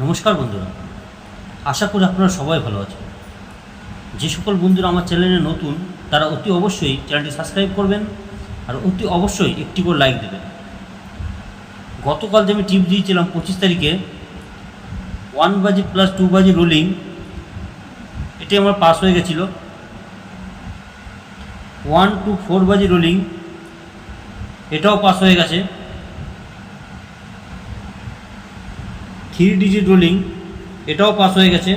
নমস্কার বন্ধুরা। আশা করি আপনারা সবাই ভালো আছেন। যে সকল বন্ধুরা আমার চ্যানেলে নতুন, তারা অতি অবশ্যই চ্যানেলটি সাবস্ক্রাইব করবেন আর অতি অবশ্যই একটি করে লাইক দেবেন। গতকাল যে আমি টিপ দিয়েছিলাম পঁচিশ তারিখে ওয়ান বাজি প্লাস টু বাজি রোলিং এটি আমার পাস হয়ে গেছিল। ওয়ান টু ফোর বাজি রোলিং এটাও পাস হয়ে গেছে। থ্রি ডিজিট রোলিং এটাও পাস হয়ে গেছে।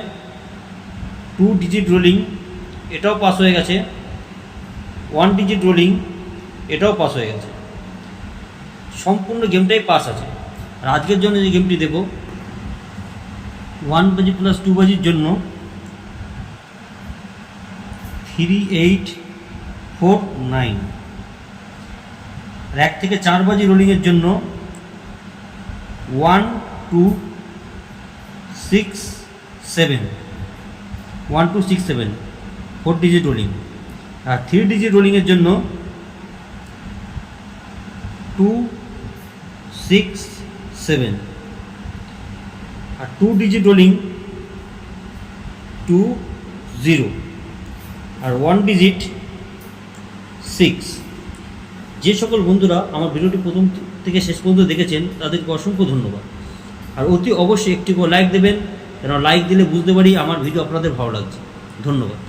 টু ডিজিট রোলিং এটাও পাস হয়ে গেছে। ওয়ান ডিজিট রোলিং এটাও পাস হয়ে গেছে। সম্পূর্ণ গেমটাই পাস আছে। আর আজকের জন্য যে গেমটি দেব ওয়ান বাজি প্লাস টু বাজির জন্য থ্রি এইট ফোর নাইন আর এক থেকে চার বাজি রোলিংয়ের জন্য one two six seven one two six seven four digit rolling আর থ্রি ডিজিট রোলিংয়ের জন্য টু সিক্স সেভেন আর two digit rolling two zero আর ওয়ান ডিজিট সিক্স যে সকল বন্ধুরা আমার ভিডিওটি প্রথম থেকে শেষ পর্যন্ত দেখেছেন, তাদেরকে অসংখ্য ধন্যবাদ। আর অতি অবশ্যই একটি করে লাইক দেবেন। কেন লাইক দিলে বুঝতে পারি আমার ভিডিও আপনাদের ভালো লাগছে। ধন্যবাদ।